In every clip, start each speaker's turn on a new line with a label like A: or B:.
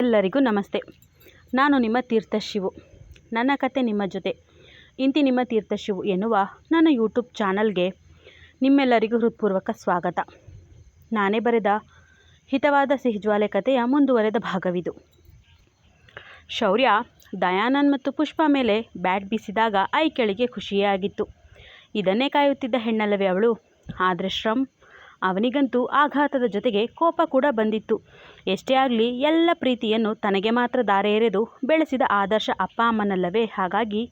A: ಎಲ್ಲರಿಗೂ ನಮಸ್ತೆ. ನಾನು ನಿಮ್ಮ ತೀರ್ಥಶಿವು ನನ್ನ ಕತೆ ನಿಮ್ಮ ಜೊತೆ. ಇಂತಿ ನಿಮ್ಮ ತೀರ್ಥಶಿವು ಎನ್ನುವ ನನ್ನ ಯೂಟ್ಯೂಬ್ ಚಾನಲ್ಗೆ ನಿಮ್ಮೆಲ್ಲರಿಗೂ ಹೃತ್ಪೂರ್ವಕ ಸ್ವಾಗತ. ನಾನೇ ಬರೆದ ಹಿತವಾದ ಸಿಹಿಜ್ವಾಲೆ ಕಥೆಯ ಮುಂದುವರೆದ ಭಾಗವಿದು. ಶೌರ್ಯ, ದಯಾನಂದ್ ಮತ್ತು ಪುಷ್ಪ ಮೇಲೆ ಬ್ಯಾಟ್ ಬೀಸಿದಾಗ ಐಕೆಳಿಗೆ ಖುಷಿಯೇ ಆಗಿತ್ತು. ಇದನ್ನೇ ಕಾಯುತ್ತಿದ್ದ ಹೆಣ್ಣಲ್ಲವೇ ಅವಳು. ಆದರೆ ಶ್ರಮ್ ಅವನಿಗಂತೂ ಆಘಾತದ ಜೊತೆಗೆ ಕೋಪ ಕೂಡ ಬಂದಿತ್ತು. ಎಷ್ಟೇ ಆಗಲಿ, ಎಲ್ಲ ಪ್ರೀತಿಯನ್ನು ತನಗೆ ಮಾತ್ರ ದಾರೆ ಎರೆದು ಬೆಳೆಸಿದ ಆದರ್ಶ ಅಪ್ಪ ಅಮ್ಮನಲ್ಲವೇ? ಹಾಗಾಗಿ,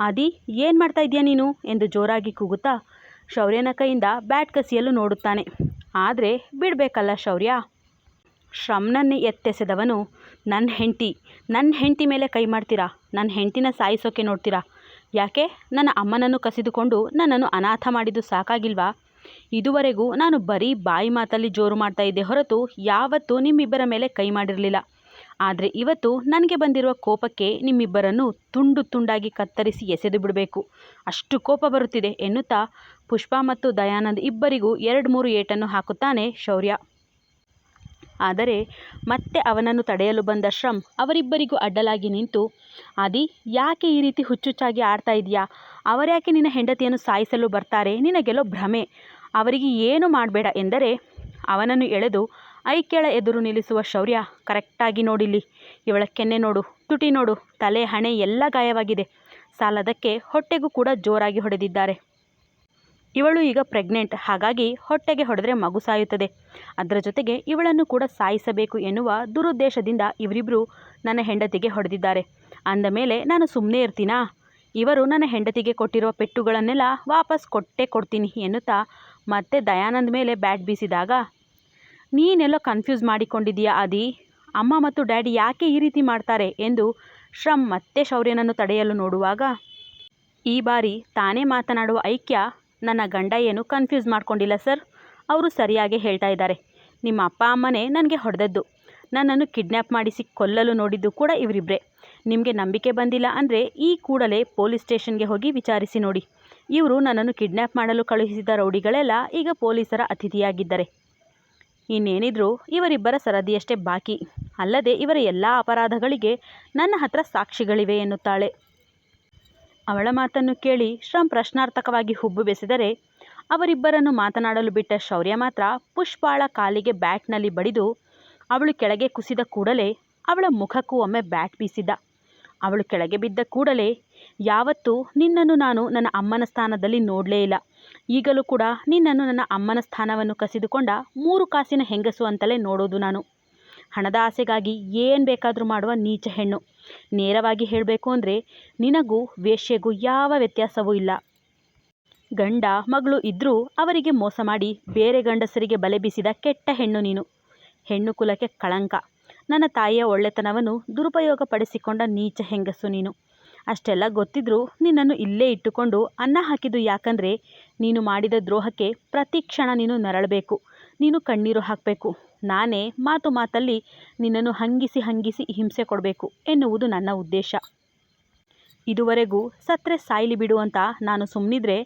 A: ಆದಿ, ಏನು ಮಾಡ್ತಾ ಇದೆಯಾ ನೀನು? ಎಂದು ಜೋರಾಗಿ ಕೂಗುತ್ತಾ ಶೌರ್ಯನ ಕೈಯಿಂದ ಬ್ಯಾಟ್ ಕಸಿಯಲು ನೋಡುತ್ತಾನೆ. ಆದರೆ, ಬಿಡಬೇಕಲ್ಲ ಶೌರ್ಯ? ಶ್ರಮ್ನನ್ನೇ ಎತ್ತೆಸೆದವನು ನನ್ನ ಹೆಂಡತಿ. ನನ್ನ ಹೆಂಡತಿ ಮೇಲೆ ಕೈ ಮಾಡ್ತೀರಾ? ನನ್ನ ಹೆಂಡತಿನ ಸಾಯಿಸೋಕೆ ನೋಡ್ತೀರಾ? ಯಾಕೆ? ನನ್ನ ಅಮ್ಮನನ್ನು ಕಸಿದುಕೊಂಡು ನನ್ನನ್ನು ಅನಾಥ ಮಾಡಿದ್ದು ಸಾಕಾಗಿಲ್ವಾ? ಇದುವರೆಗೂ ನಾನು ಬರೀ ಬಾಯಿ ಮಾತಲ್ಲಿ ಜೋರು ಮಾಡ್ತಾ ಇದ್ದೆ ಹೊರತು ಯಾವತ್ತೂ ನಿಮ್ಮಿಬ್ಬರ ಮೇಲೆ ಕೈ ಮಾಡಿರಲಿಲ್ಲ. ಆದರೆ ಇವತ್ತು ನನಗೆ ಬಂದಿರುವ ಕೋಪಕ್ಕೆ ನಿಮ್ಮಿಬ್ಬರನ್ನು ತುಂಡು ತುಂಡಾಗಿ ಕತ್ತರಿಸಿ ಎಸೆದು ಬಿಡಬೇಕು. ಅಷ್ಟು ಕೋಪ ಬರುತ್ತಿದೆ ಎನ್ನುತ್ತಾ ಪುಷ್ಪ ಮತ್ತು ದಯಾನಂದ್ ಇಬ್ಬರಿಗೂ ಎರಡು ಮೂರು ಏಟನ್ನು ಹಾಕುತ್ತಾನೆ ಶೌರ್ಯ. ಆದರೆ ಮತ್ತೆ ಅವನನ್ನು ತಡೆಯಲು ಬಂದ ಶ್ರಮ್ ಅವರಿಬ್ಬರಿಗೂ ಅಡ್ಡಲಾಗಿ ನಿಂತು, ಆದಿ, ಯಾಕೆ ಈ ರೀತಿ ಹುಚ್ಚುಚ್ಚಾಗಿ ಆಡ್ತಾ ಇದೆಯಾ ಅವರ್ಯಾಕೆ ನಿನ್ನ ಹೆಂಡತಿಯನ್ನು ಸಾಯಿಸಲು ಬರ್ತಾರೆ? ನಿನಗೆಲ್ಲೋ ಭ್ರಮೆ. ಅವರಿಗೆ ಏನು ಮಾಡಬೇಡ ಎಂದರೆ ಅವನನ್ನು ಎಳೆದು ಐಕ್ಯಳ ಎದುರು ನಿಲ್ಲಿಸುವ ಶೌರ್ಯ ಕರೆಕ್ಟಾಗಿ ನೋಡಿಲ್ಲಿ. ಇವಳ ಕೆನ್ನೆ ನೋಡು, ತುಟಿ ನೋಡು, ತಲೆ, ಹಣೆ ಎಲ್ಲ ಗಾಯವಾಗಿದೆ. ಸಾಲದಕ್ಕೆ ಹೊಟ್ಟೆಗೂ ಕೂಡ ಜೋರಾಗಿ ಹೊಡೆದಿದ್ದಾರೆ. ಇವಳು ಈಗ ಪ್ರೆಗ್ನೆಂಟ್, ಹಾಗಾಗಿ ಹೊಟ್ಟೆಗೆ ಹೊಡೆದರೆ ಮಗು ಸಾಯುತ್ತದೆ. ಅದರ ಜೊತೆಗೆ ಇವಳನ್ನು ಕೂಡ ಸಾಯಿಸಬೇಕು ಎನ್ನುವ ದುರುದ್ದೇಶದಿಂದ ಇವರಿಬ್ಬರು ನನ್ನ ಹೆಂಡತಿಗೆ ಹೊಡೆದಿದ್ದಾರೆ. ಅಂದ ಮೇಲೆ ನಾನು ಸುಮ್ಮನೆ ಇರ್ತೀನಾ? ಇವರು ನನ್ನ ಹೆಂಡತಿಗೆ ಕೊಟ್ಟಿರುವ ಪೆಟ್ಟುಗಳನ್ನೆಲ್ಲ ವಾಪಸ್ ಕೊಟ್ಟೇ ಕೊಡ್ತೀನಿ ಎನ್ನುತ್ತಾ ಮತ್ತೆ ದಯಾನಂದ್ ಮೇಲೆ ಬ್ಯಾಟ್ ಬೀಸಿದಾಗ, ನೀನೆಲ್ಲೋ ಕನ್ಫ್ಯೂಸ್ ಮಾಡಿಕೊಂಡಿದ್ದೀಯಾ ಆದಿ? ಅಮ್ಮ ಮತ್ತು ಡ್ಯಾಡಿ ಯಾಕೆ ಈ ರೀತಿ ಮಾಡ್ತಾರೆ? ಎಂದು ಶ್ರಮ್ ಮತ್ತೆ ಶೌರ್ಯನನ್ನು ತಡೆಯಲು ನೋಡುವಾಗ, ಈ ಬಾರಿ ತಾನೇ ಮಾತನಾಡುವ ಐಕ್ಯ ನನ್ನ ಗಂಡ ಏನು ಕನ್ಫ್ಯೂಸ್ ಮಾಡ್ಕೊಂಡಿಲ್ಲ ಸರ್. ಅವರು ಸರಿಯಾಗಿ ಹೇಳ್ತಾ ಇದ್ದಾರೆ. ನಿಮ್ಮ ಅಪ್ಪ ಅಮ್ಮನೇ ನನಗೆ ಹೊಡೆದದ್ದು. ನನ್ನನ್ನು ಕಿಡ್ನ್ಯಾಪ್ ಮಾಡಿಸಿ ಕೊಲ್ಲಲು ನೋಡಿದ್ದು ಕೂಡ ಇವರಿಬ್ಬರೇ ನಿಮಗೆ ನಂಬಿಕೆ ಬಂದಿಲ್ಲ ಅಂದರೆ ಈ ಕೂಡಲೇ ಪೊಲೀಸ್ ಸ್ಟೇಷನ್ಗೆ ಹೋಗಿ ವಿಚಾರಿಸಿ ನೋಡಿ. ಇವರು ನನ್ನನ್ನು ಕಿಡ್ನ್ಯಾಪ್ ಮಾಡಲು ಕಳುಹಿಸಿದ ರೌಡಿಗಳೆಲ್ಲ ಈಗ ಪೊಲೀಸರ ಅತಿಥಿಯಾಗಿದ್ದಾರೆ. ಇನ್ನೇನಿದ್ರು ಇವರಿಬ್ಬರ ಸರದಿಯಷ್ಟೇ ಬಾಕಿ. ಅಲ್ಲದೆ ಇವರ ಎಲ್ಲ ಅಪರಾಧಗಳಿಗೆ ನನ್ನ ಹತ್ರ ಸಾಕ್ಷಿಗಳಿವೆ ಎನ್ನುತ್ತಾಳೆ. ಅವಳ ಮಾತನ್ನು ಕೇಳಿ ಶ್ರಮ್ ಪ್ರಶ್ನಾರ್ಥಕವಾಗಿ ಹುಬ್ಬು ಬೆಸೆದರೆ ಅವರಿಬ್ಬರನ್ನು ಮಾತನಾಡಲು ಬಿಟ್ಟ ಶೌರ್ಯ ಮಾತ್ರ ಪುಷ್ಪಾಳ ಕಾಲಿಗೆ ಬ್ಯಾಟ್ನಲ್ಲಿ ಬಡಿದು ಅವಳು ಕೆಳಗೆ ಕುಸಿದ ಕೂಡಲೇ ಅವಳ ಮುಖಕ್ಕೂ ಒಮ್ಮೆ ಬ್ಯಾಟ್ ಬೀಸಿದ್ದ ಅವಳು ಕೆಳಗೆ ಬಿದ್ದ ಕೂಡಲೇ ಯಾವತ್ತೂ ನಿನ್ನನ್ನು ನಾನು ನನ್ನ ಅಮ್ಮನ ಸ್ಥಾನದಲ್ಲಿ ನೋಡಲೇ ಇಲ್ಲ. ಈಗಲೂ ಕೂಡ ನಿನ್ನನ್ನು ನನ್ನ ಅಮ್ಮನ ಸ್ಥಾನವನ್ನು ಕಸಿದುಕೊಂಡ ಮೂರು ಕಾಸಿನ ಹೆಂಗಸು ಅಂತಲೇ ನೋಡೋದು ನಾನು. ಹಣದ ಆಸೆಗಾಗಿ ಏನು ಬೇಕಾದರೂ ಮಾಡುವ ನೀಚ ಹೆಣ್ಣು. ನೇರವಾಗಿ ಹೇಳಬೇಕು ಅಂದರೆ ನಿನಗೂ ವೇಶ್ಯೆಗೂ ಯಾವ ವ್ಯತ್ಯಾಸವೂ ಇಲ್ಲ. ಗಂಡ ಮಗಳು ಇದ್ದರೂ ಅವರಿಗೆ ಮೋಸ ಮಾಡಿ ಬೇರೆ ಗಂಡಸರಿಗೆ ಬಲೆ ಬೀಸಿದ ಕೆಟ್ಟ ಹೆಣ್ಣು ನೀನು. ಹೆಣ್ಣು ಕುಲಕ್ಕೆ ಕಳಂಕ. ನನ್ನ ತಾಯಿಯ ಒಳ್ಳೆತನವನ್ನು ದುರುಪಯೋಗ ಪಡಿಸಿಕೊಂಡ ನೀಚ ಹೆಂಗಸು ನೀನು. ಅಷ್ಟೆಲ್ಲ ಗೊತ್ತಿದ್ರೂ ನಿನ್ನನ್ನು ಇಲ್ಲೇ ಇಟ್ಟುಕೊಂಡು ಅನ್ನ ಹಾಕಿದ್ದು ಯಾಕಂದರೆ ನೀನು ಮಾಡಿದ ದ್ರೋಹಕ್ಕೆ ಪ್ರತಿ ಕ್ಷಣ ನೀನು ನರಳಬೇಕು, ನೀನು ಕಣ್ಣೀರು ಹಾಕಬೇಕು. ನಾನೇ ಮಾತು ಮಾತಲ್ಲಿ ನಿನ್ನನ್ನು ಹಂಗಿಸಿ ಹಂಗಿಸಿ ಹಿಂಸೆ ಕೊಡಬೇಕು ಎನ್ನುವುದು ನನ್ನ ಉದ್ದೇಶ. ಇದುವರೆಗೂ ಸತ್ರೆ ಸಾಯಲಿ ಬಿಡು ಅಂತ ನಾನು ಸುಮ್ಮನಿದ್ರೆ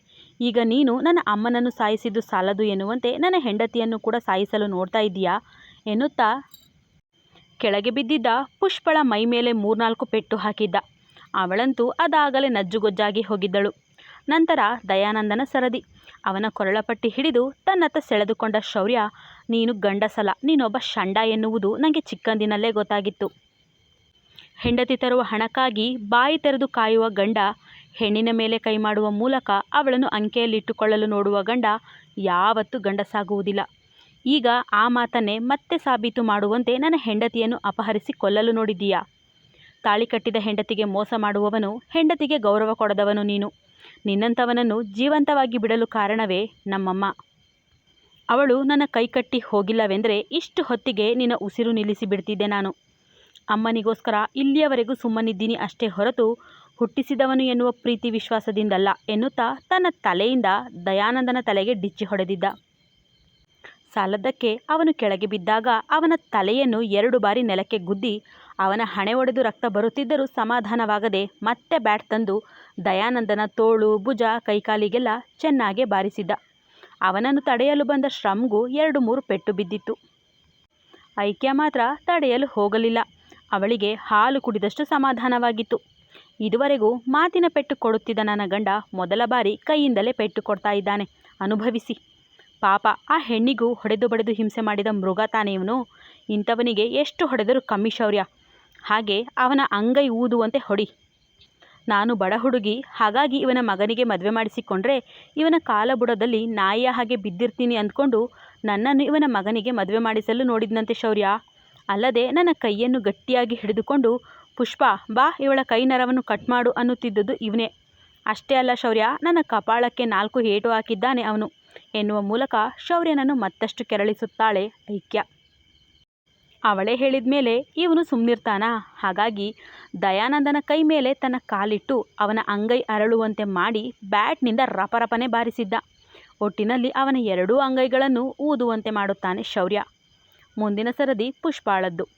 A: ಈಗ ನೀನು ನನ್ನ ಅಮ್ಮನನ್ನು ಸಾಯಿಸಿದ್ದು ಸಾಲದು ಎನ್ನುವಂತೆ ನನ್ನ ಹೆಂಡತಿಯನ್ನು ಕೂಡ ಸಾಯಿಸಲು ನೋಡ್ತಾ ಇದ್ದೀಯಾ ಎನ್ನುತ್ತಾ ಕೆಳಗೆ ಬಿದ್ದಿದ್ದ ಪುಷ್ಪಳ ಮೈ ಮೇಲೆ ಮೂರ್ನಾಲ್ಕು ಪೆಟ್ಟು ಹಾಕಿದ್ದ. ಅವಳಂತೂ ಅದಾಗಲೇ ನಜ್ಜುಗೊಜ್ಜಾಗಿ ಹೋಗಿದ್ದಳು. ನಂತರ ದಯಾನಂದನ ಸರದಿ. ಅವನ ಕೊರಳಪಟ್ಟಿ ಹಿಡಿದು ತನ್ನತ್ತ ಸೆಳೆದುಕೊಂಡ ಶೌರ್ಯ, ನೀನು ಗಂಡಸಲ, ನೀನೊಬ್ಬ ಷಂಡ ಎನ್ನುವುದು ನನಗೆ ಚಿಕ್ಕಂದಿನಲ್ಲೇ ಗೊತ್ತಾಗಿತ್ತು. ಹೆಂಡತಿ ತರುವ ಹಣಕ್ಕಾಗಿ ಬಾಯಿ ತೆರೆದು ಕಾಯುವ ಗಂಡ, ಹೆಣ್ಣಿನ ಮೇಲೆ ಕೈ ಮಾಡುವ ಮೂಲಕ ಅವಳನ್ನು ಅಂಕೆಯಲ್ಲಿಟ್ಟುಕೊಳ್ಳಲು ನೋಡುವ ಗಂಡ ಯಾವತ್ತೂ ಗಂಡಸಾಗುವುದಿಲ್ಲ. ಈಗ ಆ ಮಾತನ್ನೇ ಮತ್ತೆ ಸಾಬೀತು ಮಾಡುವಂತೆ ನನ್ನ ಹೆಂಡತಿಯನ್ನು ಅಪಹರಿಸಿ ಕೊಲ್ಲಲು ನೋಡಿದ್ದೀಯಾ? ತಾಳಿ ಕಟ್ಟಿದ ಹೆಂಡತಿಗೆ ಮೋಸ ಮಾಡುವವನು ಹೆಂಡತಿಗೆ ಗೌರವ ಕೊಡದವನು ನೀನು. ನಿನ್ನಂಥವನನ್ನು ಜೀವಂತವಾಗಿ ಬಿಡಲು ಕಾರಣವೇ ನಮ್ಮಮ್ಮ. ಅವಳು ನನ್ನ ಕೈಕಟ್ಟಿ ಹೋಗಿಲ್ಲವೆಂದರೆ ಇಷ್ಟು ಹೊತ್ತಿಗೆ ನಿನ್ನ ಉಸಿರು ನಿಲ್ಲಿಸಿ ಬಿಡ್ತಿದ್ದೆ ನಾನು. ಅಮ್ಮನಿಗೋಸ್ಕರ ಇಲ್ಲಿಯವರೆಗೂ ಸುಮ್ಮನಿದ್ದೀನಿ ಅಷ್ಟೇ ಹೊರತು ಹುಟ್ಟಿಸಿದವನು ಎನ್ನುವ ಪ್ರೀತಿ ವಿಶ್ವಾಸದಿಂದಲ್ಲ ಎನ್ನುತ್ತಾ ತನ್ನ ತಲೆಯಿಂದ ದಯಾನಂದನ ತಲೆಗೆ ಡಿಚ್ಚಿ ಹೊಡೆದಿದ್ದ. ಸಾಲದ್ದಕ್ಕೆ ಅವನು ಕೆಳಗೆ ಬಿದ್ದಾಗ ಅವನ ತಲೆಯನ್ನು ಎರಡು ಬಾರಿ ನೆಲಕ್ಕೆ ಗುದ್ದಿ ಅವನ ಹಣೆ ಒಡೆದು ರಕ್ತ ಬರುತ್ತಿದ್ದರೂ ಸಮಾಧಾನವಾಗದೆ ಮತ್ತೆ ಬ್ಯಾಟ್ ತಂದು ದಯಾನಂದನ ತೋಳು, ಭುಜ, ಕೈಕಾಲಿಗೆಲ್ಲ ಚೆನ್ನಾಗೆ ಬಾರಿಸಿದ್ದ. ಅವನನ್ನು ತಡೆಯಲು ಬಂದ ಶ್ರಮ್ಗೂ ಎರಡು ಮೂರು ಪೆಟ್ಟು ಬಿದ್ದಿತ್ತು. ಐಕ್ಯ ಮಾತ್ರ ತಡೆಯಲು ಹೋಗಲಿಲ್ಲ. ಅವಳಿಗೆ ಹಾಲು ಕುಡಿದಷ್ಟು ಸಮಾಧಾನವಾಗಿತ್ತು. ಇದುವರೆಗೂ ಮಾತಿನ ಪೆಟ್ಟು ಕೊಡುತ್ತಿದ್ದ ನನ್ನ ಗಂಡ ಮೊದಲ ಬಾರಿ ಕೈಯಿಂದಲೇ ಪೆಟ್ಟು ಕೊಡ್ತಾ ಇದ್ದಾನೆ. ಅನುಭವಿಸಿ. ಪಾಪ, ಆ ಹೆಣ್ಣಿಗೂ ಹೊಡೆದು ಬಡೆದು ಹಿಂಸೆ ಮಾಡಿದ ಮೃಗ ತಾನೇ ಇವನು ಇಂಥವನಿಗೆ ಎಷ್ಟು ಹೊಡೆದರೂ ಕಮ್ಮಿ ಶೌರ್ಯ. ಹಾಗೆ ಅವನ ಅಂಗೈ ಊದುವಂತೆ ಹೊಡಿ. ನಾನು ಬಡ ಹುಡುಗಿ, ಹಾಗಾಗಿ ಇವನ ಮಗನಿಗೆ ಮದುವೆ ಮಾಡಿಸಿಕೊಂಡ್ರೆ ಇವನ ಕಾಲ ಬುಡದಲ್ಲಿ ನಾಯಿಯ ಹಾಗೆ ಬಿದ್ದಿರ್ತೀನಿ ಅಂದ್ಕೊಂಡು ನನ್ನನ್ನು ಇವನ ಮಗನಿಗೆ ಮದುವೆ ಮಾಡಿಸಲು ನೋಡಿದ್ನಂತೆ ಶೌರ್ಯ. ಅಲ್ಲದೆ ನನ್ನ ಕೈಯನ್ನು ಗಟ್ಟಿಯಾಗಿ ಹಿಡಿದುಕೊಂಡು, ಪುಷ್ಪ, ಬಾ, ಇವಳ ಕೈ ನರವನ್ನು ಕಟ್ ಮಾಡು ಅನ್ನುತ್ತಿದ್ದುದು ಇವನೇ. ಅಷ್ಟೇ ಅಲ್ಲ ಶೌರ್ಯ, ನನ್ನ ಕಪಾಳಕ್ಕೆ ನಾಲ್ಕು ಏಟು ಹಾಕಿದ್ದಾನೆ ಅವನು. ಎನ್ನುವ ಮೂಲಕ ಶೌರ್ಯನನ್ನು ಮತ್ತಷ್ಟು ಕೆರಳಿಸುತ್ತಾಳೆ ಐಕ್ಯ. ಅವಳೇ ಹೇಳಿದ ಮೇಲೆ ಇವನು ಸುಮ್ಮನಿರ್ತಾನಾ ಹಾಗಾಗಿ ದಯಾನಂದನ ಕೈ ಮೇಲೆ ತನ್ನ ಕಾಲಿಟ್ಟು ಅವನ ಅಂಗೈ ಅರಳುವಂತೆ ಮಾಡಿ ಬ್ಯಾಟ್ನಿಂದ ರಪರಪನೆ ಬಾರಿಸಿದ್ದ. ಒಟ್ಟಿನಲ್ಲಿ ಅವನ ಎರಡೂ ಅಂಗೈಗಳನ್ನು ಊದುವಂತೆ ಮಾಡುತ್ತಾನೆ ಶೌರ್ಯ. ಮುಂದಿನ ಸರದಿ ಪುಷ್ಪಾಳದ್ದು.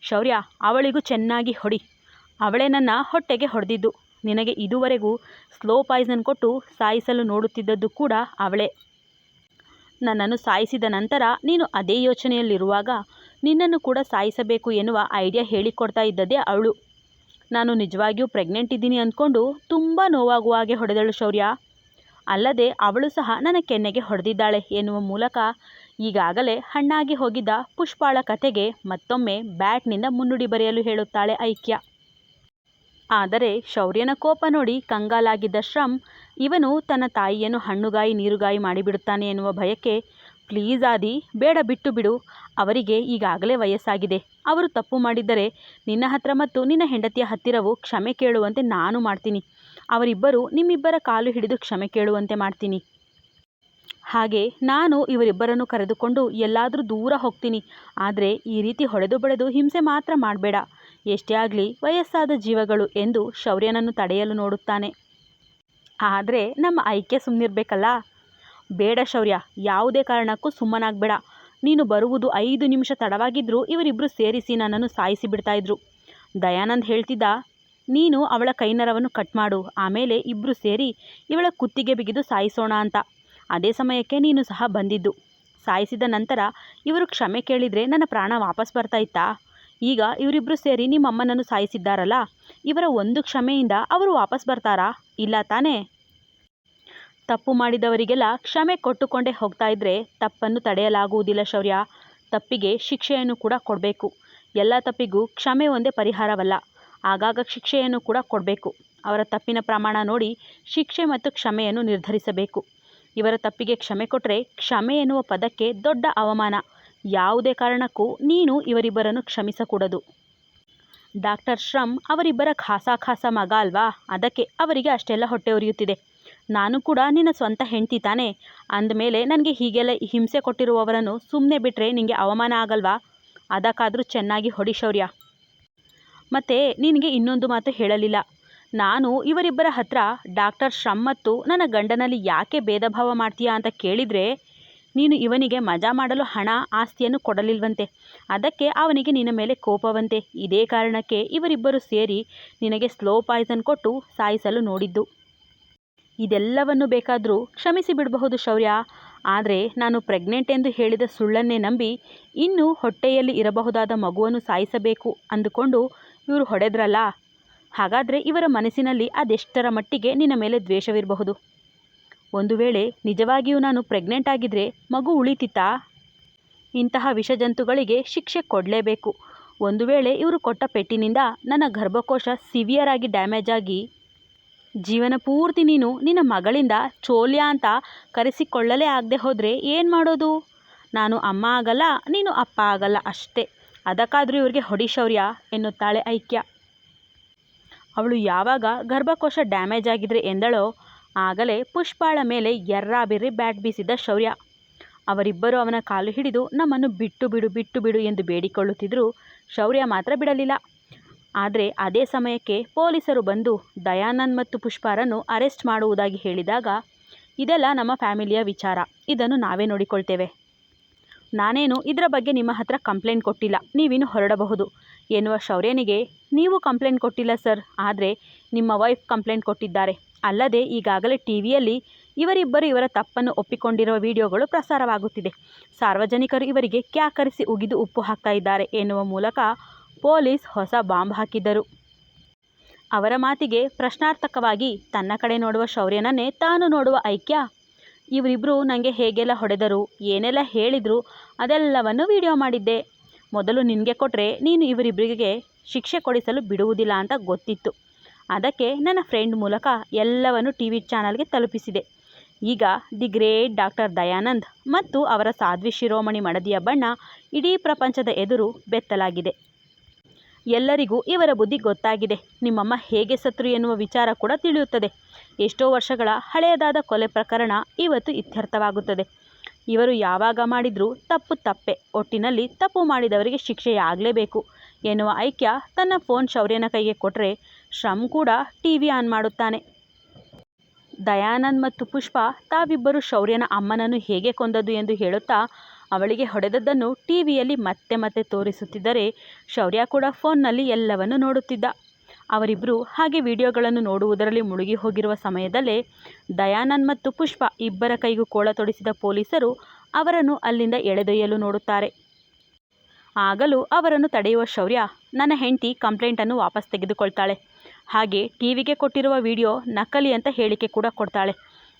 A: ಶೌರ್ಯ, ಅವಳಿಗೂ ಚೆನ್ನಾಗಿ ಹೊಡಿ. ಅವಳೇ ನನ್ನ ಹೊಟ್ಟೆಗೆ ಹೊಡೆದಿದ್ದು. ನಿನಗೆ ಇದುವರೆಗೂ ಸ್ಲೋ ಪಾಯ್ಸನ್ ಕೊಟ್ಟು ಸಾಯಿಸಲು ನೋಡುತ್ತಿದ್ದದ್ದು ಕೂಡ ಅವಳೇ. ನನ್ನನ್ನು ಸಾಯಿಸಿದ ನಂತರ ನೀನು ಅದೇ ಯೋಚನೆಯಲ್ಲಿರುವಾಗ ನಿನ್ನನ್ನು ಕೂಡ ಸಾಯಿಸಬೇಕು ಎನ್ನುವ ಐಡಿಯಾ ಹೇಳಿಕೊಡ್ತಾ ಇದ್ದದೇ ಅವಳು. ನಾನು ನಿಜವಾಗಿಯೂ ಪ್ರೆಗ್ನೆಂಟ್ ಇದ್ದೀನಿ ಅಂದ್ಕೊಂಡು ತುಂಬ ನೋವಾಗುವ ಹಾಗೆ ಹೊಡೆದಳು ಶೌರ್ಯ. ಅಲ್ಲದೆ ಅವಳು ಸಹ ನನ್ನ ಕೆನ್ನೆಗೆ ಹೊಡೆದಿದ್ದಾಳೆ ಎನ್ನುವ ಮೂಲಕ ಈಗಾಗಲೇ ಹಣ್ಣಾಗಿ ಹೋಗಿದ್ದ ಪುಷ್ಪಾಳ ಕತೆಗೆ ಮತ್ತೊಮ್ಮೆ ಬ್ಯಾಟ್ನಿಂದ ಮುನ್ನುಡಿ ಬರೆಯಲು ಹೇಳುತ್ತಾಳೆ ಐಕ್ಯ. ಆದರೆ ಶೌರ್ಯನ ಕೋಪ ನೋಡಿ ಕಂಗಾಲಾಗಿದ್ದ ಶ್ರಮ್, ಇವನು ತನ್ನ ತಾಯಿಯನ್ನು ಹಣ್ಣುಗಾಯಿ, ನೀರುಗಾಯಿ ಮಾಡಿಬಿಡುತ್ತಾನೆ ಎನ್ನುವ ಭಯಕ್ಕೆ, ಪ್ಲೀಸ್ ಆದಿ, ಬೇಡ, ಬಿಟ್ಟು ಬಿಡು. ಅವರಿಗೆ ಈಗಾಗಲೇ ವಯಸ್ಸಾಗಿದೆ. ಅವರು ತಪ್ಪು ಮಾಡಿದ್ದರೆ ನಿನ್ನ ಹತ್ರ ಮತ್ತು ನಿನ್ನ ಹೆಂಡತಿಯ ಹತ್ತಿರವೂ ಕ್ಷಮೆ ಕೇಳುವಂತೆ ನಾನು ಮಾಡ್ತೀನಿ. ಅವರಿಬ್ಬರು ನಿಮ್ಮಿಬ್ಬರ ಕಾಲು ಹಿಡಿದು ಕ್ಷಮೆ ಕೇಳುವಂತೆ ಮಾಡ್ತೀನಿ. ಹಾಗೆ ನಾನು ಇವರಿಬ್ಬರನ್ನು ಕರೆದುಕೊಂಡು ಎಲ್ಲಾದರೂ ದೂರ ಹೋಗ್ತೀನಿ. ಆದರೆ ಈ ರೀತಿ ಹೊಡೆದು ಬಡೆದು ಹಿಂಸೆ ಮಾತ್ರ ಮಾಡಬೇಡ. ಎಷ್ಟೇ ಆಗಲಿ ವಯಸ್ಸಾದ ಜೀವಗಳು ಎಂದು ಶೌರ್ಯನನ್ನು ತಡೆಯಲು ನೋಡುತ್ತಾನೆ. ಆದರೆ ನಮ್ಮ ಐಕ್ಯ ಸುಮ್ಮನಿರ್ಬೇಕಲ್ಲ ಬೇಡ ಶೌರ್ಯ, ಯಾವುದೇ ಕಾರಣಕ್ಕೂ ಸುಮ್ಮನಾಗಬೇಡ. ನೀನು ಬರುವುದು ಐದು ನಿಮಿಷ ತಡವಾಗಿದ್ದರೂ ಇವರಿಬ್ಬರು ಸೇರಿಸಿ ನನ್ನನ್ನು ಸಾಯಿಸಿ ಬಿಡ್ತಾಯಿದ್ರು ದಯಾನಂದ್ ಹೇಳ್ತಿದ್ದ, ನೀನು ಅವಳ ಕೈನರವನ್ನು ಕಟ್ ಮಾಡು, ಆಮೇಲೆ ಇಬ್ಬರು ಸೇರಿ ಇವಳ ಕುತ್ತಿಗೆ ಬಿಗಿದು ಸಾಯಿಸೋಣ ಅಂತ. ಅದೇ ಸಮಯಕ್ಕೆ ನೀನು ಸಹ ಬಂದಿದ್ದು. ಸಾಯಿಸಿದ ನಂತರ ಇವರು ಕ್ಷಮೆ ಕೇಳಿದರೆ ನನ್ನ ಪ್ರಾಣ ವಾಪಸ್ ಬರ್ತಾ ಇತ್ತಾ? ಈಗ ಇವರಿಬ್ಬರು ಸೇರಿ ನಿಮ್ಮಮ್ಮನನ್ನು ಸಾಯಿಸಿದ್ದಾರಲ್ಲ? ಇವರ ಒಂದು ಕ್ಷಮೆಯಿಂದ ಅವರು ವಾಪಸ್ ಬರ್ತಾರಾ? ಇಲ್ಲ ತಾನೇ? ತಪ್ಪು ಮಾಡಿದವರಿಗೆಲ್ಲ ಕ್ಷಮೆ ಕೊಟ್ಟುಕೊಂಡೇ ಹೋಗ್ತಾ ಇದ್ದರೆ ತಪ್ಪನ್ನು ತಡೆಯಲಾಗುವುದಿಲ್ಲ ಶೌರ್ಯ. ತಪ್ಪಿಗೆ ಶಿಕ್ಷೆಯನ್ನು ಕೂಡ ಕೊಡಬೇಕು. ಎಲ್ಲ ತಪ್ಪಿಗೂ ಕ್ಷಮೆ ಒಂದೇ ಪರಿಹಾರವಲ್ಲ. ಆಗಾಗ ಶಿಕ್ಷೆಯನ್ನು ಕೂಡ ಕೊಡಬೇಕು. ಅವರ ತಪ್ಪಿನ ಪ್ರಮಾಣ ನೋಡಿ ಶಿಕ್ಷೆ ಮತ್ತು ಕ್ಷಮೆಯನ್ನು ನಿರ್ಧರಿಸಬೇಕು. ಇವರ ತಪ್ಪಿಗೆ ಕ್ಷಮೆ ಕೊಟ್ಟರೆ ಕ್ಷಮೆ ಎನ್ನುವ ಪದಕ್ಕೆ ದೊಡ್ಡ ಅವಮಾನ. ಯಾವುದೇ ಕಾರಣಕ್ಕೂ ನೀನು ಇವರಿಬ್ಬರನ್ನು ಕ್ಷಮಿಸಕೂಡದು. ಡಾಕ್ಟರ್ ಶ್ರಮ್ ಅವರಿಬ್ಬರ ಖಾಸ ಖಾಸ ಮಗ ಅಲ್ವಾ? ಅದಕ್ಕೆ ಅವರಿಗೆ ಅಷ್ಟೆಲ್ಲ ಹೊಟ್ಟೆ ಉರಿಯುತ್ತಿದೆ. ನಾನು ಕೂಡ ನಿನ್ನ ಸ್ವಂತ ಹೆಂಡ್ತಿ ತಾನೇ. ಅಂದಮೇಲೆ ನನಗೆ ಹೀಗೆಲ್ಲ ಹಿಂಸೆ ಕೊಟ್ಟಿರುವವರನ್ನು ಸುಮ್ಮನೆ ಬಿಟ್ಟರೆ ನಿನಗೆ ಅವಮಾನ ಆಗಲ್ವಾ? ಅದಕ್ಕಾದರೂ ಚೆನ್ನಾಗಿ ಹೊಡಿ ಶೌರ್ಯ. ಮತ್ತು ನಿನಗೆ ಇನ್ನೊಂದು ಮಾತು ಹೇಳಲಿಲ್ಲ. ನಾನು ಇವರಿಬ್ಬರ ಹತ್ರ ಡಾಕ್ಟರ್ ಶ್ರಮ್ ಮತ್ತು ನನ್ನ ಗಂಡನಲ್ಲಿ ಯಾಕೆ ಭೇದ ಭಾವ ಮಾಡ್ತೀಯಾ ಅಂತ ಕೇಳಿದರೆ ನೀನು ಇವನಿಗೆ ಮಜಾ ಮಾಡಲು ಹಣ, ಆಸ್ತಿಯನ್ನು ಕೊಡಲಿಲ್ವಂತೆ. ಅದಕ್ಕೆ ಅವನಿಗೆ ನಿನ್ನ ಮೇಲೆ ಕೋಪವಂತೆ. ಇದೇ ಕಾರಣಕ್ಕೆ ಇವರಿಬ್ಬರು ಸೇರಿ ನಿನಗೆ ಸ್ಲೋ ಪಾಯ್ಸನ್ ಕೊಟ್ಟು ಸಾಯಿಸಲು ನೋಡಿದ್ದು. ಇದೆಲ್ಲವನ್ನು ಬೇಕಾದರೂ ಕ್ಷಮಿಸಿ ಬಿಡಬಹುದು ಶೌರ್ಯ. ಆದರೆ ನಾನು ಪ್ರೆಗ್ನೆಂಟ್ ಎಂದು ಹೇಳಿದ ಸುಳ್ಳನ್ನೇ ನಂಬಿ ಇನ್ನೂ ಹೊಟ್ಟೆಯಲ್ಲಿ ಇರಬಹುದಾದ ಮಗುವನ್ನು ಸಾಯಿಸಬೇಕು ಅಂದುಕೊಂಡು ಇವರು ಹೊಡೆದ್ರಲ್ಲ? ಹಾಗಾದರೆ ಇವರ ಮನಸ್ಸಿನಲ್ಲಿ ಅದೆಷ್ಟರ ಮಟ್ಟಿಗೆ ನಿನ್ನ ಮೇಲೆ ದ್ವೇಷವಿರಬಹುದು? ಒಂದು ವೇಳೆ ನಿಜವಾಗಿಯೂ ನಾನು ಪ್ರೆಗ್ನೆಂಟ್ ಆಗಿದ್ದರೆ ಮಗು ಉಳಿತಿತ್ತಾ? ಇಂತಹ ವಿಷಜಂತುಗಳಿಗೆ ಶಿಕ್ಷೆ ಕೊಡಲೇಬೇಕು. ಒಂದು ವೇಳೆ ಇವರು ಕೊಟ್ಟ ಪೆಟ್ಟಿನಿಂದ ನನ್ನ ಗರ್ಭಕೋಶ ಸಿವಿಯರ್ ಆಗಿ ಡ್ಯಾಮೇಜ್ ಆಗಿ, ಜೀವನ ಪೂರ್ತಿ ನೀನು ನಿನ್ನ ಮಗಳಿಂದ ಚೋಲ್ಯ ಅಂತ ಕರೆಸಿಕೊಳ್ಳಲೇ ಆಗದೆ ಹೋದರೆ ಏನು ಮಾಡೋದು? ನಾನು ಅಮ್ಮ ಆಗಲ್ಲ, ನೀನು ಅಪ್ಪ ಆಗಲ್ಲ ಅಷ್ಟೇ. ಅದಕ್ಕಾದರೂ ಇವರಿಗೆ ಹೊಡಿ ಶೌರ್ಯ ಎನ್ನುತ್ತಾಳೆ ಐಕ್ಯ. ಅವಳು ಯಾವಾಗ ಗರ್ಭಕೋಶ ಡ್ಯಾಮೇಜ್ ಆಗಿದ್ರೆ ಎಂದಳೋ ಆಗಲೇ ಪುಷ್ಪಾಳ ಮೇಲೆ ಎರ್ರಾಬಿರ್ರಿ ಬ್ಯಾಟ್ ಬೀಸಿದ ಶೌರ್ಯ. ಅವರಿಬ್ಬರು ಅವನ ಕಾಲು ಹಿಡಿದು ನಮ್ಮನ್ನು ಬಿಟ್ಟು ಬಿಡು ಬಿಟ್ಟು ಬಿಡು ಎಂದು ಬೇಡಿಕೊಳ್ಳುತ್ತಿದ್ದರು ಶೌರ್ಯ ಮಾತ್ರ ಬಿಡಲಿಲ್ಲ. ಆದರೆ ಅದೇ ಸಮಯಕ್ಕೆ ಪೊಲೀಸರು ಬಂದು ದಯಾನಂದ್ ಮತ್ತು ಪುಷ್ಪಾರನ್ನು ಅರೆಸ್ಟ್ ಮಾಡುವುದಾಗಿ ಹೇಳಿದಾಗ, ಇದೆಲ್ಲ ನಮ್ಮ ಫ್ಯಾಮಿಲಿಯ ವಿಚಾರ. ಇದನ್ನು ನಾವೇ ನೋಡಿಕೊಳ್ತೇವೆ. ನಾನೇನು ಇದರ ಬಗ್ಗೆ ನಿಮ್ಮ ಹತ್ರ ಕಂಪ್ಲೇಂಟ್ ಕೊಟ್ಟಿಲ್ಲ. ನೀವಿನ್ನು ಹೊರಡಬಹುದು. ಎನ್ನುವ ಶೌರ್ಯನಿಗೆ ನೀವು ಕಂಪ್ಲೇಂಟ್ ಕೊಟ್ಟಿಲ್ಲ ಸರ್. ಆದರೆ ನಿಮ್ಮ ವೈಫ್ ಕಂಪ್ಲೇಂಟ್ ಕೊಟ್ಟಿದ್ದಾರೆ. ಅಲ್ಲದೆ ಈಗಾಗಲೇ ಟಿ ವಿಯಲ್ಲಿ ಇವರಿಬ್ಬರು ಇವರ ತಪ್ಪನ್ನು ಒಪ್ಪಿಕೊಂಡಿರುವ ವಿಡಿಯೋಗಳು ಪ್ರಸಾರವಾಗುತ್ತಿದೆ. ಸಾರ್ವಜನಿಕರು ಇವರಿಗೆ ಕ್ಯಾಕರಿಸಿ ಉಗಿದು ಉಪ್ಪು ಹಾಕ್ತಾ ಇದ್ದಾರೆ ಎನ್ನುವ ಮೂಲಕ ಪೊಲೀಸ್ ಹೊಸ ಬಾಂಬ್ ಹಾಕಿದ್ದರು. ಅವರ ಮಾತಿಗೆ ಪ್ರಶ್ನಾರ್ಥಕವಾಗಿ ತನ್ನ ಕಡೆ ನೋಡುವ ಶೌರ್ಯನನ್ನೇ ತಾನು ನೋಡುವ ಐಕ್ಯ. ಇವರಿಬ್ಬರು ನನಗೆ ಹೇಗೆಲ್ಲ ಹೊಡೆದರು, ಏನೆಲ್ಲ ಹೇಳಿದರು ಅದೆಲ್ಲವನ್ನು ವಿಡಿಯೋ ಮಾಡಿದ್ದೆ. ಮೊದಲು ನಿನಗೆ ಕೊಟ್ಟರೆ ನೀನು ಇವರಿಬ್ಬರಿಗೆ ಶಿಕ್ಷೆ ಕೊಡಿಸಲು ಬಿಡುವುದಿಲ್ಲ ಅಂತ ಗೊತ್ತಿತ್ತು. ಅದಕ್ಕೆ ನನ್ನ ಫ್ರೆಂಡ್ ಮೂಲಕ ಎಲ್ಲವನ್ನು ಟಿ ವಿ ಚಾನಲ್ಗೆ ತಲುಪಿಸಿದೆ. ಈಗ ದಿ ಗ್ರೇಟ್ ಡಾಕ್ಟರ್ ದಯಾನಂದ್ ಮತ್ತು ಅವರ ಸಾಧ್ವಿ ಶಿರೋಮಣಿ ಮಡದಿಯ ಬಣ್ಣ ಇಡೀ ಪ್ರಪಂಚದ ಎದುರು ಬೆತ್ತಲಾಗಿದೆ. ಎಲ್ಲರಿಗೂ ಇವರ ಬುದ್ಧಿ ಗೊತ್ತಾಗಿದೆ. ನಿಮ್ಮಮ್ಮ ಹೇಗೆ ಸತ್ರು ಎನ್ನುವ ವಿಚಾರ ಕೂಡ ತಿಳಿಯುತ್ತದೆ. ಎಷ್ಟೋ ವರ್ಷಗಳ ಹಳೆಯದಾದ ಕೊಲೆ ಪ್ರಕರಣ ಇವತ್ತು ಇತ್ಯರ್ಥವಾಗುತ್ತದೆ. ಇವರು ಯಾವಾಗ ಮಾಡಿದರೂ ತಪ್ಪು ತಪ್ಪೆ. ಒಟ್ಟಿನಲ್ಲಿ ತಪ್ಪು ಮಾಡಿದವರಿಗೆ ಶಿಕ್ಷೆಯಾಗಲೇಬೇಕು. ಎನ್ನುವ ಐಕ್ಯ ತನ್ನ ಫೋನ್ ಶೌರ್ಯನ ಕೈಗೆ ಕೊಟ್ಟರೆ ಶ್ರಮ್ ಕೂಡ ಟಿ ವಿ ಆನ್ ಮಾಡುತ್ತಾನೆ. ದಯಾನಂದ್ ಮತ್ತು ಪುಷ್ಪ ತಾವಿಬ್ಬರು ಶೌರ್ಯನ ಅಮ್ಮನನ್ನು ಹೇಗೆ ಕೊಂದದ್ದು ಎಂದು ಹೇಳುತ್ತಾ ಅವಳಿಗೆ ಹೊಡೆದದ್ದನ್ನು ಟಿ ವಿಯಲ್ಲಿ ಮತ್ತೆ ಮತ್ತೆ ತೋರಿಸುತ್ತಿದ್ದರೆ ಶೌರ್ಯ ಕೂಡ ಫೋನ್ನಲ್ಲಿ ಎಲ್ಲವನ್ನು ನೋಡುತ್ತಿದ್ದ. ಅವರಿಬ್ಬರು ಹಾಗೆ ವಿಡಿಯೋಗಳನ್ನು ನೋಡುವುದರಲ್ಲಿ ಮುಳುಗಿ ಹೋಗಿರುವ ಸಮಯದಲ್ಲೇ ದಯಾನಂದ್ ಮತ್ತು ಪುಷ್ಪ ಇಬ್ಬರ ಕೈಗೂ ಕೋಳ ತೊಡಿಸಿದ ಪೊಲೀಸರು ಅವರನ್ನು ಅಲ್ಲಿಂದ ಎಳೆದೊಯ್ಯಲು ನೋಡುತ್ತಾರೆ. ಆಗಲೂ ಅವರನ್ನು ತಡೆಯುವ ಶೌರ್ಯ ನನ್ನ ಹೆಂಡತಿ ಕಂಪ್ಲೇಂಟನ್ನು ವಾಪಸ್ ತೆಗೆದುಕೊಳ್ತಾಳೆ. ಹಾಗೆ ಟಿವಿಗೆ ಕೊಟ್ಟಿರುವ ವಿಡಿಯೋ ನಕಲಿ ಅಂತ ಹೇಳಿಕೆ ಕೂಡ ಕೊಡ್ತಾಳೆ.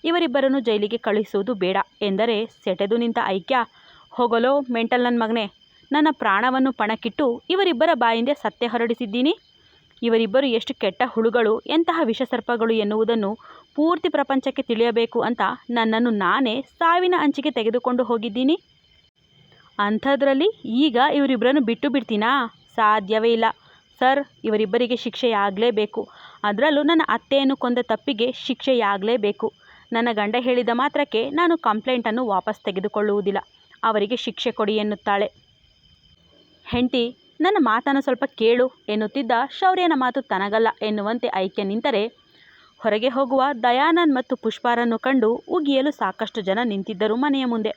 A: ಇವರಿಬ್ಬರನ್ನು ಜೈಲಿಗೆ ಕಳುಹಿಸುವುದು ಬೇಡ ಎಂದರೆ ಸೆಟೆದು ನಿಂತ ಐಕ್ಯ, ಹೋಗಲೋ ಮೆಂಟಲ್ ನನ್ನ ಮಗನೇ, ನನ್ನ ಪ್ರಾಣವನ್ನು ಪಣಕ್ಕಿಟ್ಟು ಇವರಿಬ್ಬರ ಬಾಯಿಂದ ಸತ್ಯ ಹೊರಡಿಸಿದ್ದೀನಿ? ಇವರಿಬ್ಬರು ಎಷ್ಟು ಕೆಟ್ಟ ಹುಳುಗಳು, ಎಂತಹ ವಿಷಸರ್ಪಗಳು ಎನ್ನುವುದನ್ನು ಪೂರ್ತಿ ಪ್ರಪಂಚಕ್ಕೆ ತಿಳಿಯಬೇಕು ಅಂತ ನನ್ನನ್ನು ನಾನೇ ಸಾವಿನ ಅಂಚಿಗೆ ತೆಗೆದುಕೊಂಡು ಹೋಗಿದ್ದೀನಿ. ಅಂಥದ್ರಲ್ಲಿ ಈಗ ಇವರಿಬ್ಬರನ್ನು ಬಿಟ್ಟು ಬಿಡ್ತೀನಾ? ಸಾಧ್ಯವೇ ಇಲ್ಲ. ಸರ್, ಇವರಿಬ್ಬರಿಗೆ ಶಿಕ್ಷೆಯಾಗಲೇಬೇಕು. ಅದರಲ್ಲೂ ನನ್ನ ಅತ್ತೆಯನ್ನು ಕೊಂದ ತಪ್ಪಿಗೆ ಶಿಕ್ಷೆಯಾಗಲೇಬೇಕು. ನನ್ನ ಗಂಡ ಹೇಳಿದ ಮಾತ್ರಕ್ಕೆ ನಾನು ಕಂಪ್ಲೇಂಟನ್ನು ವಾಪಸ್ ತೆಗೆದುಕೊಳ್ಳುವುದಿಲ್ಲ. ಅವರಿಗೆ ಶಿಕ್ಷೆ ಕೊಡಿ ಎನ್ನುತ್ತಾಳೆ. ಹೆಂಡತಿ ನನ್ನ ಮಾತನ್ನು ಸ್ವಲ್ಪ ಕೇಳು ಎನ್ನುತ್ತಿದ್ದ ಶೌರ್ಯನ ಮಾತು ತನಗಲ್ಲ ಎನ್ನುವಂತೆ ಐಕ್ಯ ನಿಂತರೆ ಹೊರಗೆ ಹೋಗುವ ದಯಾನಂದ್ ಮತ್ತು ಪುಷ್ಪಾರನ್ನು ಕಂಡು ಉಗಿಯಲು ಸಾಕಷ್ಟು ಜನ ನಿಂತಿದ್ದರು ಮನೆಯ ಮುಂದೆ.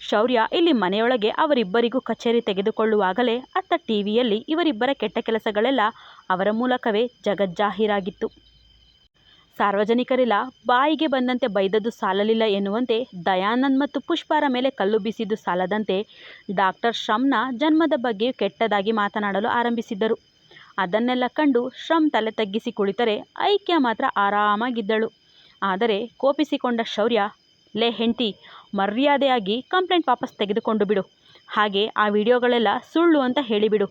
A: ಶೌರ್ಯ ಇಲ್ಲಿ ಮನೆಯೊಳಗೆ ಅವರಿಬ್ಬರಿಗೂ ಕಚೇರಿ ತೆಗೆದುಕೊಳ್ಳುವಾಗಲೇ ಅತ್ತ ಟಿವಿಯಲ್ಲಿ ಇವರಿಬ್ಬರ ಕೆಟ್ಟ ಕೆಲಸಗಳೆಲ್ಲ ಅವರ ಮೂಲಕವೇ ಜಗಜ್ಜಾಹೀರಾಗಿತ್ತು. ಸಾರ್ವಜನಿಕರೆಲ್ಲ, ಬಾಯಿಗೆ ಬಂದಂತೆ ಬೈದದ್ದು ಸಾಲಲಿಲ್ಲ ಎನ್ನುವಂತೆ ದಯಾನಂದ್ ಮತ್ತು ಪುಷ್ಪಾರ ಮೇಲೆ ಕಲ್ಲು ಬೀಸಿದ್ದು ಸಾಲದಂತೆ ಡಾಕ್ಟರ್ ಶ್ರಮ್ನ ಜನ್ಮದ ಬಗ್ಗೆ ಕೆಟ್ಟದಾಗಿ ಮಾತನಾಡಲು ಆರಂಭಿಸಿದ್ದರು. ಅದನ್ನೆಲ್ಲ ಕಂಡು ಶ್ರಮ್ ತಲೆ ತಗ್ಗಿಸಿ ಕುಳಿತರೆ ಐಕ್ಯ ಮಾತ್ರ ಆರಾಮಾಗಿದ್ದಳು. ಆದರೆ ಕೋಪಿಸಿಕೊಂಡ ಶೌರ್ಯ, ಲೇ ಹೆಂಡತಿ, ಮರ್ಯಾದೆಯಾಗಿ ಕಂಪ್ಲೇಂಟ್ ವಾಪಸ್ ತೆಗೆದುಕೊಂಡು ಬಿಡು. ಹಾಗೆ ಆ ವಿಡಿಯೋಗಳೆಲ್ಲ ಸುಳ್ಳು ಅಂತ ಹೇಳಿಬಿಡು.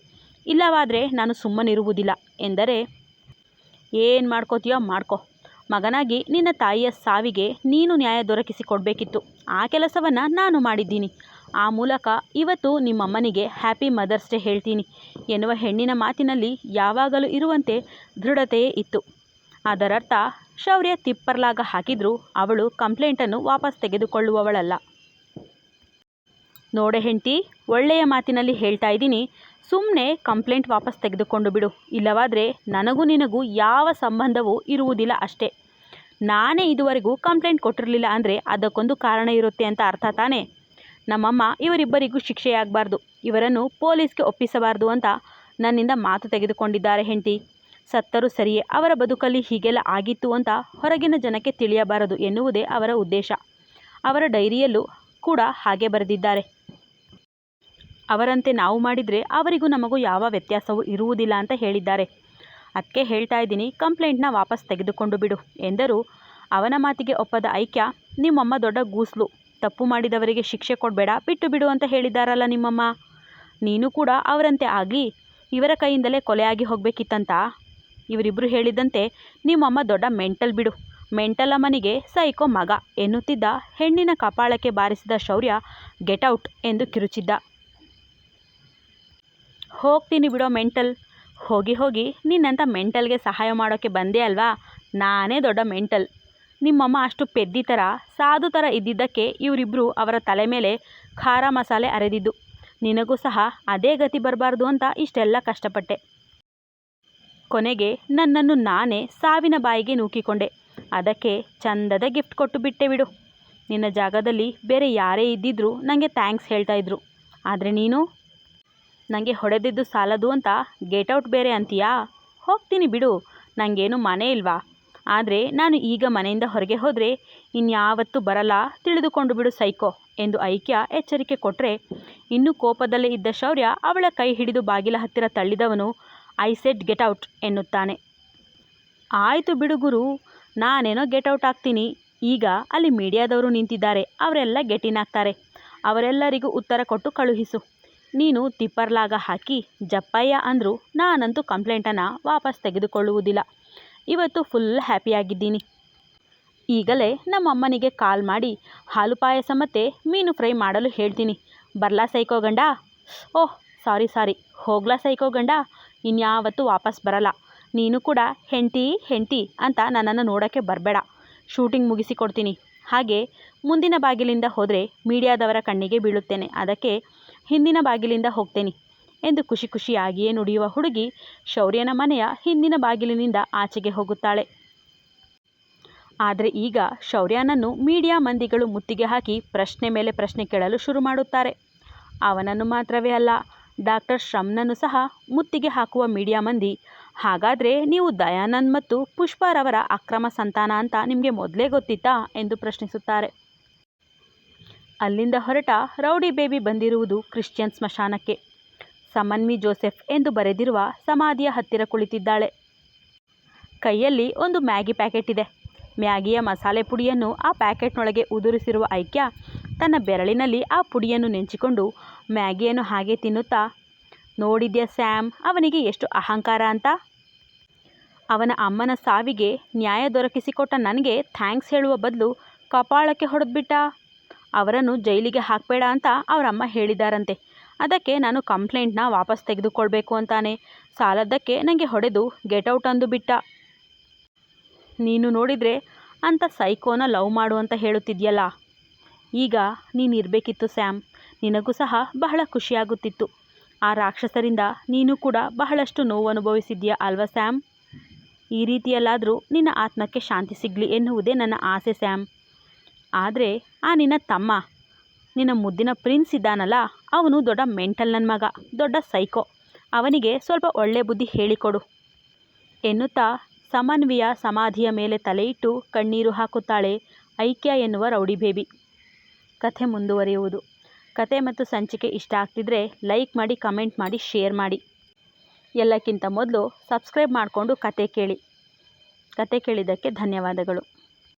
A: ಇಲ್ಲವಾದರೆ ನಾನು ಸುಮ್ಮನಿರುವುದಿಲ್ಲ ಎಂದರೆ, ಏನು ಮಾಡ್ಕೋತೀಯೋ ಮಾಡ್ಕೊ. ಮಗನಾಗಿ ನಿನ್ನ ತಾಯಿಯ ಸಾವಿಗೆ ನೀನು ನ್ಯಾಯ ದೊರಕಿಸಿ ಕೊಡಬೇಕಿತ್ತು ಆ ಕೆಲಸವನ್ನು ನಾನು ಮಾಡಿದ್ದೀನಿ. ಆ ಮೂಲಕ ಇವತ್ತು ನಿಮ್ಮಮ್ಮನಿಗೆ ಹ್ಯಾಪಿ ಮದರ್ಸ್ ಡೇ ಹೇಳ್ತೀನಿ ಎನ್ನುವ ಹೆಣ್ಣಿನ ಮಾತಿನಲ್ಲಿ ಯಾವಾಗಲೂ ಇರುವಂತೆ ದೃಢತೆಯೇ ಇತ್ತು. ಅದರರ್ಥ, ಶೌರ್ಯ ತಿಪ್ಪರ್ಲಾಗ ಹಾಕಿದರೂ ಅವಳು ಕಂಪ್ಲೇಂಟನ್ನು ವಾಪಸ್ ತೆಗೆದುಕೊಳ್ಳುವವಳಲ್ಲ. ನೋಡೆ ಹೆಂಡತಿ, ಒಳ್ಳೆಯ ಮಾತಿನಲ್ಲಿ ಹೇಳ್ತಾ ಇದ್ದೀನಿ. ಸುಮ್ಮನೆ ಕಂಪ್ಲೇಂಟ್ ವಾಪಸ್ ತೆಗೆದುಕೊಂಡು ಬಿಡು. ಇಲ್ಲವಾದರೆ ನನಗೂ ನಿನಗೂ ಯಾವ ಸಂಬಂಧವೂ ಇರುವುದಿಲ್ಲ ಅಷ್ಟೇ. ನಾನೇ ಇದುವರೆಗೂ ಕಂಪ್ಲೇಂಟ್ ಕೊಟ್ಟಿರಲಿಲ್ಲ ಅಂದರೆ ಅದಕ್ಕೊಂದು ಕಾರಣ ಇರುತ್ತೆ ಅಂತ ಅರ್ಥ ತಾನೇ? ನಮ್ಮಮ್ಮ ಇವರಿಬ್ಬರಿಗೂ ಶಿಕ್ಷೆಯಾಗಬಾರ್ದು. ಇವರನ್ನು ಪೊಲೀಸ್ಗೆ ಒಪ್ಪಿಸಬಾರ್ದು ಅಂತ ನನ್ನಿಂದ ಮಾತು ತೆಗೆದುಕೊಂಡಿದ್ದಾರೆ ಹೆಂಡತಿ. ಸತ್ತರೂ ಸರಿಯೇ, ಅವರ ಬದುಕಲ್ಲಿ ಹೀಗೆಲ್ಲ ಆಗಿತ್ತು ಅಂತ ಹೊರಗಿನ ಜನಕ್ಕೆ ತಿಳಿಯಬಾರದು ಎನ್ನುವುದೇ ಅವರ ಉದ್ದೇಶ. ಅವರ ಡೈರಿಯಲ್ಲೂ ಕೂಡ ಹಾಗೆ ಬರೆದಿದ್ದಾರೆ. ಅವರಂತೆ ನಾವು ಮಾಡಿದರೆ ಅವರಿಗೂ ನಮಗೂ ಯಾವ ವ್ಯತ್ಯಾಸವೂ ಇರುವುದಿಲ್ಲ ಅಂತ ಹೇಳಿದ್ದಾರೆ. ಅದಕ್ಕೆ ಹೇಳ್ತಾ ಇದ್ದೀನಿ, ಕಂಪ್ಲೇಂಟ್ನ ವಾಪಸ್ ತೆಗೆದುಕೊಂಡು ಬಿಡು ಎಂದರು. ಅವನ ಮಾತಿಗೆ ಒಪ್ಪದ ಐಕ್ಯ, ನಿಮ್ಮಮ್ಮ ದೊಡ್ಡ ಗೂಸ್ಲು, ತಪ್ಪು ಮಾಡಿದವರಿಗೆ ಶಿಕ್ಷೆ ಕೊಡಬೇಡ, ಬಿಟ್ಟು ಬಿಡು ಅಂತ ಹೇಳಿದ್ದಾರಲ್ಲ ನಿಮ್ಮಮ್ಮ. ನೀನು ಕೂಡ ಅವರಂತೆ ಆಗಿ ಇವರ ಕೈಯಿಂದಲೇ ಕೊಲೆಯಾಗಿ ಹೋಗಬೇಕಿತ್ತಂತ? ಇವರಿಬ್ಬರು ಹೇಳಿದಂತೆ, ನಿಮ್ಮಮ್ಮ ದೊಡ್ಡ ಮೆಂಟಲ್ ಬಿಡು. ಮೆಂಟಲ್ ಅಮ್ಮನಿಗೆ ಸೈಕೋ ಮಗ ಎನ್ನುತ್ತಿದ್ದ ಹೆಣ್ಣಿನ ಕಪಾಳಕ್ಕೆ ಬಾರಿಸಿದ ಶೌರ್ಯ ಗೆಟ್ ಔಟ್ ಎಂದು ಕಿರುಚಿದ್ದ. ಹೋಗ್ತೀನಿ ಬಿಡೋ ಮೆಂಟಲ್. ಹೋಗಿ ಹೋಗಿ ನಿನ್ನಂಥ ಮೆಂಟಲ್ಗೆ ಸಹಾಯ ಮಾಡೋಕ್ಕೆ ಬಂದೆ ಅಲ್ವಾ? ನಾನೇ ದೊಡ್ಡ ಮೆಂಟಲ್. ನಿಮ್ಮಮ್ಮ ಅಷ್ಟು ಪೆದ್ದಿ ಥರ ಸಾಧು ಥರ ಇದ್ದಿದ್ದಕ್ಕೆ ಇವರಿಬ್ಬರು ಅವರ ತಲೆ ಮೇಲೆ ಖಾರ ಮಸಾಲೆ ಅರೆದಿದ್ದು. ನಿನಗೂ ಸಹ ಅದೇ ಗತಿ ಬರಬಾರ್ದು ಅಂತ ಇಷ್ಟೆಲ್ಲ ಕಷ್ಟಪಟ್ಟೆ. ಕೊನೆಗೆ ನನ್ನನ್ನು ನಾನೇ ಸಾವಿನ ಬಾಯಿಗೆ ನೂಕಿಕೊಂಡೆ. ಅದಕ್ಕೆ ಚಂದದ ಗಿಫ್ಟ್ ಕೊಟ್ಟು ಬಿಟ್ಟೆ ಬಿಡು. ನಿನ್ನ ಜಾಗದಲ್ಲಿ ಬೇರೆ ಯಾರೇ ಇದ್ದಿದ್ರು ನನಗೆ ಥ್ಯಾಂಕ್ಸ್ ಹೇಳ್ತಾಯಿದ್ರು ಆದರೆ ನೀನು ನನಗೆ ಹೊಡೆದಿದ್ದು ಸಾಲದು ಅಂತ ಗೆಟ್ ಔಟ್ ಬೇರೆ ಅಂತೀಯಾ? ಹೋಗ್ತೀನಿ ಬಿಡು. ನನಗೇನು ಮನೆ ಇಲ್ವಾ? ಆದರೆ ನಾನು ಈಗ ಮನೆಯಿಂದ ಹೊರಗೆ ಹೋದರೆ ಇನ್ಯಾವತ್ತೂ ಬರಲ್ಲ. ತಿಳಿದುಕೊಂಡು ಬಿಡು ಸೈಕೋ ಎಂದು ಐಕ್ಯ ಎಚ್ಚರಿಕೆ ಕೊಟ್ಟರೆ ಇನ್ನೂ ಕೋಪದಲ್ಲೇ ಇದ್ದ ಶೌರ್ಯ ಅವಳ ಕೈ ಹಿಡಿದು ಬಾಗಿಲ ಹತ್ತಿರ ತಳ್ಳಿದವನು ಐ ಸೆಟ್ ಗೆಟ್ ಔಟ್ ಎನ್ನುತ್ತಾನೆ. ಆಯಿತು ಬಿಡು ಗುರು. ನಾನೇನೋ ಗೆಟ್ ಔಟ್ ಆಗ್ತೀನಿ. ಈಗ ಅಲ್ಲಿ ಮೀಡಿಯಾದವರು ನಿಂತಿದ್ದಾರೆ. ಅವರೆಲ್ಲ ಗೆಟ್ ಇನ್ ಆಗ್ತಾರೆ. ಅವರೆಲ್ಲರಿಗೂ ಉತ್ತರ ಕೊಟ್ಟು ಕಳುಹಿಸು. ನೀನು ತಿಪ್ಪರ್ಲಾಗ ಹಾಕಿ ಜಪ್ಪಯ್ಯ ಅಂದರು ನಾನಂತೂ ಕಂಪ್ಲೇಂಟನ್ನು ವಾಪಸ್ ತೆಗೆದುಕೊಳ್ಳುವುದಿಲ್ಲ. ಇವತ್ತು ಫುಲ್ ಹ್ಯಾಪಿಯಾಗಿದ್ದೀನಿ ಈಗಲೇ ನಮ್ಮಮ್ಮನಿಗೆ ಕಾಲ್ ಮಾಡಿ ಹಾಲು ಪಾಯಸ ಮತ್ತು ಮೀನು ಫ್ರೈ ಮಾಡಲು ಹೇಳ್ತೀನಿ. ಬರ್ಲಾ ಸೈಕೋ ಗಂಡ? ಓಹ್ ಸಾರಿ ಸಾರಿ ಹೋಗ್ಲಾ ಸೈಕೋ ಗಂಡ? ಇನ್ಯಾವತ್ತೂ ವಾಪಸ್ ಬರಲ್ಲ. ನೀನು ಕೂಡ ಹೆಂಡ್ತಿ ಹೆಂಡ್ತಿ ಅಂತ ನನ್ನನ್ನು ನೋಡೋಕ್ಕೆ ಬರಬೇಡ. ಶೂಟಿಂಗ್ ಮುಗಿಸಿಕೊಡ್ತೀನಿ ಹಾಗೆ ಮುಂದಿನ ಬಾಗಿಲಿಂದ ಹೋದರೆ ಮೀಡಿಯಾದವರ ಕಣ್ಣಿಗೆ ಬೀಳುತ್ತೇನೆ. ಅದಕ್ಕೆ ಹಿಂದಿನ ಬಾಗಿಲಿಂದ ಹೋಗ್ತೇನೆ ಎಂದು ಖುಷಿ ಖುಷಿಯಾಗಿಯೇ ನುಡಿಯುವ ಹುಡುಗಿ ಶೌರ್ಯನ ಮನೆಯ ಹಿಂದಿನ ಬಾಗಿಲಿನಿಂದ ಆಚೆಗೆ ಹೋಗುತ್ತಾಳೆ. ಆದರೆ ಈಗ ಶೌರ್ಯನನ್ನು ಮೀಡಿಯಾ ಮಂದಿಗಳು ಮುತ್ತಿಗೆ ಹಾಕಿ ಪ್ರಶ್ನೆ ಮೇಲೆ ಪ್ರಶ್ನೆ ಕೇಳಲು ಶುರು ಮಾಡುತ್ತಾರೆ. ಅವನನ್ನು ಮಾತ್ರವೇ ಅಲ್ಲ, ಡಾಕ್ಟರ್ ಶ್ರಮ್ನನ್ನು ಸಹ ಮುತ್ತಿಗೆ ಹಾಕುವ ಮೀಡಿಯಾ ಮಂದಿ, ಹಾಗಾದರೆ ನೀವು ದಯಾನಂದ್ ಮತ್ತು ಪುಷ್ಪಾರವರ ಅಕ್ರಮ ಸಂತಾನ ಅಂತ ನಿಮಗೆ ಮೊದಲೇ ಗೊತ್ತಿತ್ತಾ ಎಂದು ಪ್ರಶ್ನಿಸುತ್ತಾರೆ. ಅಲ್ಲಿಂದ ಹೊರಟ ರೌಡಿ ಬೇಬಿ ಬಂದಿರುವುದು ಕ್ರಿಶ್ಚಿಯನ್ ಸ್ಮಶಾನಕ್ಕೆ. ಸಮನ್ವಿ ಜೋಸೆಫ್ ಎಂದು ಬರೆದಿರುವ ಸಮಾಧಿಯ ಹತ್ತಿರ ಕುಳಿತಿದ್ದಾಳೆ. ಕೈಯಲ್ಲಿ ಒಂದು ಮ್ಯಾಗಿ ಪ್ಯಾಕೆಟ್ ಇದೆ. ಮ್ಯಾಗಿಯ ಮಸಾಲೆ ಪುಡಿಯನ್ನು ಆ ಪ್ಯಾಕೆಟ್ನೊಳಗೆ ಉದುರಿಸಿರುವ ಐಕ್ಯ ತನ್ನ ಬೆರಳಿನಲ್ಲಿ ಆ ಪುಡಿಯನ್ನು ನೆಂಚಿಕೊಂಡು ಮ್ಯಾಗಿಯನ್ನು ಹಾಗೆ ತಿನ್ನುತ್ತಾ, ನೋಡಿದ್ಯಾ ಸ್ಯಾಮ್, ಅವನಿಗೆ ಎಷ್ಟು ಅಹಂಕಾರ ಅಂತ? ಅವನ ಅಮ್ಮನ ಸಾವಿಗೆ ನ್ಯಾಯ ದೊರಕಿಸಿಕೊಟ್ಟ ನನಗೆ ಥ್ಯಾಂಕ್ಸ್ ಹೇಳುವ ಬದಲು ಕಪಾಳಕ್ಕೆ ಹೊಡೆದ್ಬಿಟ್ಟ. ಅವರನ್ನು ಜೈಲಿಗೆ ಹಾಕಬೇಡ ಅಂತ ಅವರಮ್ಮ ಹೇಳಿದಾರಂತೆ. ಅದಕ್ಕೆ ನಾನು ಕಂಪ್ಲೇಂಟ್ನ ವಾಪಸ್ ತೆಗೆದುಕೊಳ್ಬೇಕು ಅಂತಾನೆ. ಸಾಲದ್ದಕ್ಕೆ ನನಗೆ ಹೊಡೆದು ಗೆಟ್ ಔಟ್ ಅಂದು ಬಿಟ್ಟ. ನೀನು ನೋಡಿದರೆ ಅಂಥ ಸೈಕೋನ ಲವ್ ಮಾಡು ಅಂತ ಹೇಳುತ್ತಿದ್ಯಲ್ಲ. ಈಗ ನೀನು ಇರಬೇಕಿತ್ತು ಸ್ಯಾಮ್. ನಿನಗೂ ಸಹ ಬಹಳ ಖುಷಿಯಾಗುತ್ತಿತ್ತು. ಆ ರಾಕ್ಷಸರಿಂದ ನೀನು ಕೂಡ ಬಹಳಷ್ಟು ನೋವು ಅನುಭವಿಸಿದ್ಯಾ ಅಲ್ವಾ ಸ್ಯಾಮ್? ಈ ರೀತಿಯಲ್ಲಾದರೂ ನಿನ್ನ ಆತ್ಮಕ್ಕೆ ಶಾಂತಿ ಸಿಗಲಿ ಎನ್ನುವುದೇ ನನ್ನ ಆಸೆ ಸ್ಯಾಮ್. ಆದರೆ ಆ ನಿನ್ನ ತಮ್ಮ, ನಿನ್ನ ಮುದ್ದಿನ ಪ್ರಿನ್ಸ್ ಇದ್ದಾನಲ್ಲ, ಅವನು ದೊಡ್ಡ ಮೆಂಟಲ್ ನನ್ನ ಮಗ, ದೊಡ್ಡ ಸೈಕೋ. ಅವನಿಗೆ ಸ್ವಲ್ಪ ಒಳ್ಳೆ ಬುದ್ಧಿ ಹೇಳಿಕೊಡು. ಎನ್ನುತ್ತಾ ಸಮನ್ವಿಯ ಸಮಾಧಿಯ ಮೇಲೆ ತಲೆಯಿಟ್ಟು ಕಣ್ಣೀರು ಹಾಕುತ್ತಾಳೆ ಐಕ್ಯ ಎನ್ನುವ ರೌಡಿ ಬೇಬಿ. ಕಥೆ ಮುಂದುವರಿಯುವುದು. ಕತೆ ಮತ್ತು ಸಂಚಿಕೆ ಇಷ್ಟ ಆಗ್ತಿದ್ರೆ ಲೈಕ್ ಮಾಡಿ, ಕಮೆಂಟ್ ಮಾಡಿ, ಶೇರ್ ಮಾಡಿ. ಎಲ್ಲಕ್ಕಿಂತ ಮೊದಲು ಸಬ್ಸ್ಕ್ರೈಬ್ ಮಾಡಿಕೊಂಡು ಕತೆ ಕೇಳಿ. ಕತೆ ಕೇಳಿದ್ದಕ್ಕೆ ಧನ್ಯವಾದಗಳು.